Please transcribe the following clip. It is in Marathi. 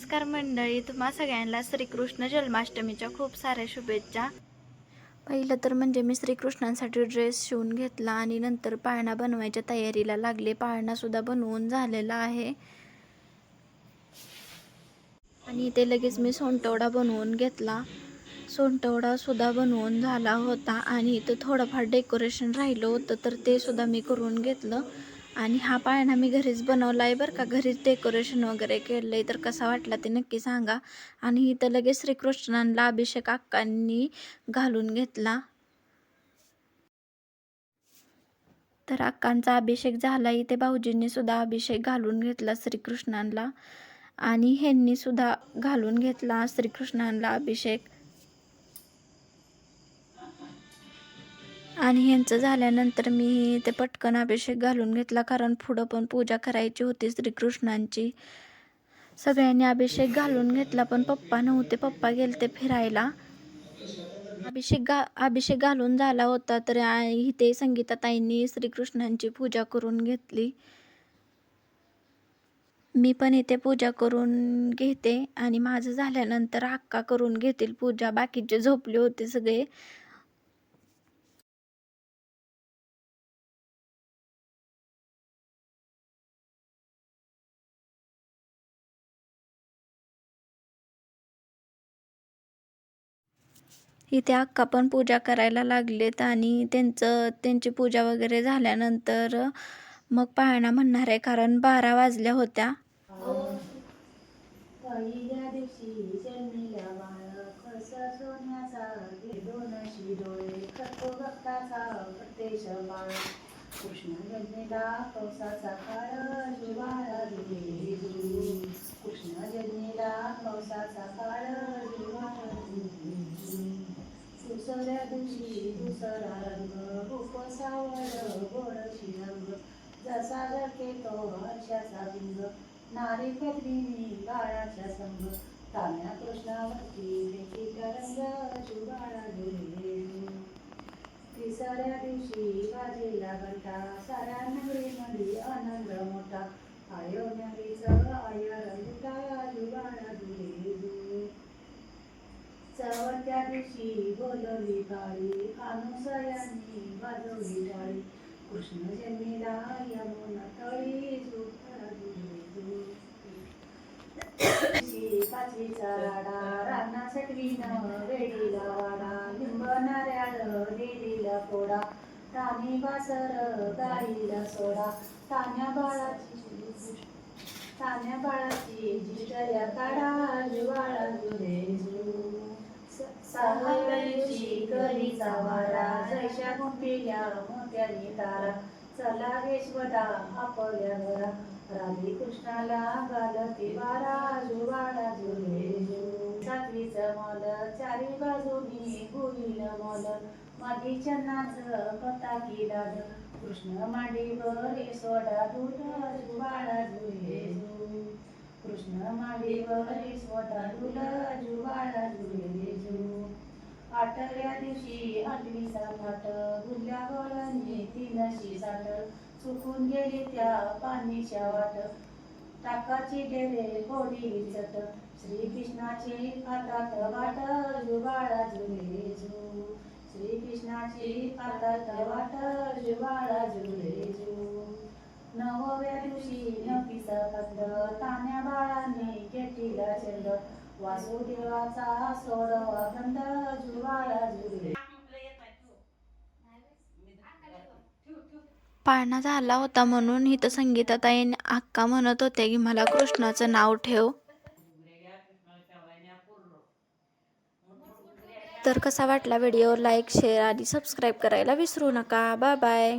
नमस्कार मंडळी तुम्हा सगळ्यांना श्रीकृष्ण जन्माष्टमीच्या खूप साऱ्या शुभेच्छा. पहिलं तर म्हणजे मी श्रीकृष्णांसाठी ड्रेस शिवून घेतला आणि नंतर पाळणा बनवायच्या तयारीला लागले. पाळणासुद्धा बनवून झालेला आहे. आणि इथे लगेच मी सोनटवडा बनवून घेतला. सोनटवडासुद्धा बनवून झाला होता आणि इथं थोडंफार डेकोरेशन राहिलं होतं तर ते सुद्धा मी करून घेतलं. आणि हा पाळणा मी घरीच बनवला आहे बरं का. घरीच डेकोरेशन वगैरे केलं आहे. तर कसा वाटला ते नक्की सांगा. आणि इथं लगेच श्रीकृष्णांना अभिषेक अक्कांनी घालून घेतला. तर अक्कांचा अभिषेक झाला. इथे भाऊजींनी सुद्धा अभिषेक घालून घेतला श्रीकृष्णांना आणि ह्यांनी सुद्धा घालून घेतला श्रीकृष्णांना अभिषेक. आणि ह्यांचं झाल्यानंतर मी ते पटकन अभिषेक घालून घेतला कारण पुढं पण पूजा करायची होती श्रीकृष्णांची. सगळ्यांनी अभिषेक घालून घेतला पण पप्पा नव्हते. पप्पा गेलते फिरायला. अभिषेक गा अभिषेक घालून झाला होता तर इथे संगीताताईंनी श्रीकृष्णांची पूजा करून घेतली. मी पण इथे पूजा करून घेते आणि माझं झाल्यानंतर हक्का करून घेतील पूजा. बाकीचे झोपले होते सगळे. इथे अक्का पण पूजा करायला लागलेत आणि त्यांचं त्यांची पूजा वगैरे झाल्यानंतर मग पाळणा म्हणणार आहे कारण बारा वाजल्या होत्या. पहिल्या दिवशी जन्मिला बाळ कसा सोन्याचा दोनशी डोळे खतो भक्ताचा प्रत्यक्ष बाळ कृष्ण जन्मिला कौसाचा काळ जुवाळा दुहे जू कृष्ण जन्मिला कौसाचा काळ जुवाळा दुहे जू दुसऱ्या दिवशी दुसरा रंग गोडशी रंग जसा जके तो हर्षाचा नारी पत्नी बाळाच्या संग ताम्या कृष्णावरती लेखिका रंग तिसऱ्या दिवशी वाजेला घंटा साऱ्या नगरीमध्ये आनंद मोठा आयो नगरीचं आया रंगुटा बोलवली काळी अनुसयांनी वाजवली टाळी कृष्ण जन्मीला यमुना तळी झोपा पाचवीचा राडा राणा सटवीनं वेडीला वाडा लिंब नारळ देवीला पोडा तानी बासर गाईला सोडा तान्या बाळाची तान्या बाळाची जिटल्या काढा जुवाळा जुरे सहाव्याची शेतकरी वारा जैशा गुंपिल्या मोत्याने तारा. चला वेशवदा आपल्या घरा राधी कृष्णाला घालती वारा जुवाळा जुरे सातवीचं मल चारी बाजूनी गुरील मल. मादी चन्नाचं कथा की लाड कृष्ण मांडीवर सोडा दूध जुवाळा जुरे कृष्ण मांडीवर सोडा दूध जुवाळा जुरे आठव्या दिवशी आठवीचा पाठ गुल्ल्या गोळांनी तीनशी साठ चुकून गेली त्या पाणीच्या वाट. टाकाची डेरे कोडी चट श्रीकृष्णाची हातात वाट जुबाळा जुले जू. श्रीकृष्णाची हातात वाट जुबाळा जुले जू. नवव्या दिवशी नवीचा कंद ताण्या वासुदेवाचा सोड अखंड जुवाळा जुले पाळणा झाला होता म्हणून इथं संगीताताई अक्का म्हणत होते की मला कृष्णाचं नाव ठेव. तर कसा वाटला व्हिडिओ? लाईक शेअर आणि सबस्क्राईब करायला विसरू नका. Bye bye.